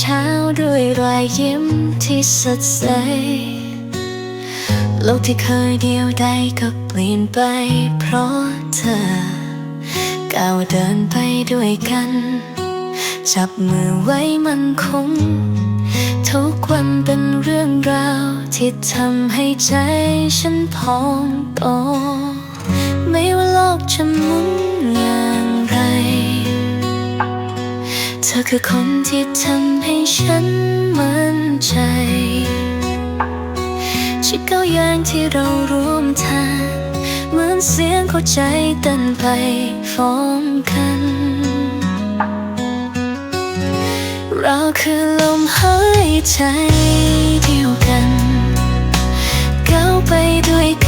เช้าด้วยรอยยิ้มที่สดใส โลกที่เคยเดียวดายก็เปลี่ยนไปเพราะเธอ ก้าวเดินไปด้วยกัน จับมือไว้มันคง ทุกวันเป็นเรื่องราวที่ทำให้ใจฉันพองโตไม่ว่าโลกจะหมุน อคือคนที่ทำให้ฉันมั่นใจชิดเก้าวอย่างที่เราร่วมทางเหมือนเสียงหัวใจต้นไปฟ้องกัน เราคือลมหายใจเดียวกันก้าวไปด้วยกัน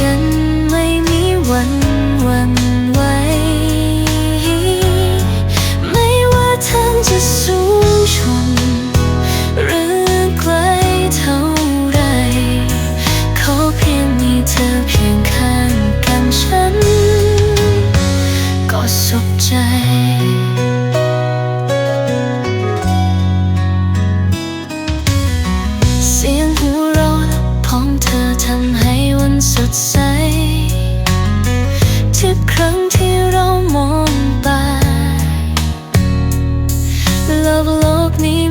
กโ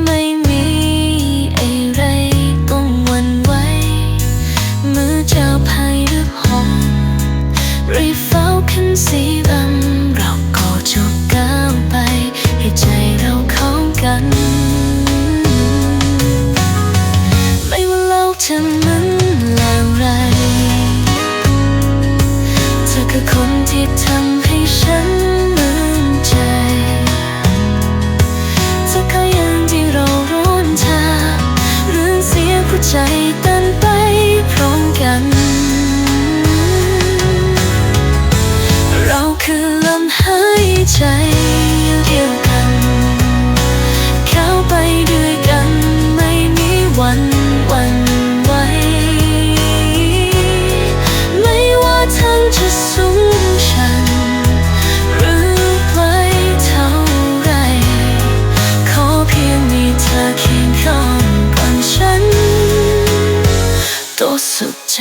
ใจ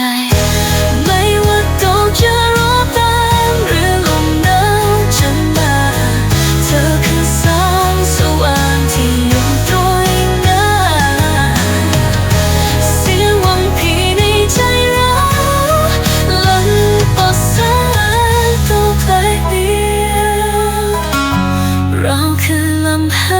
ไม่ว่าต้จะร้อนแรงหรือลมหนาวจะมา เธอคือแสงสว่างที่อยู่ตรงหนาเสียงวังผีในใจเราล้นปอดแสงตัวใครเดียวเราคือลำหาย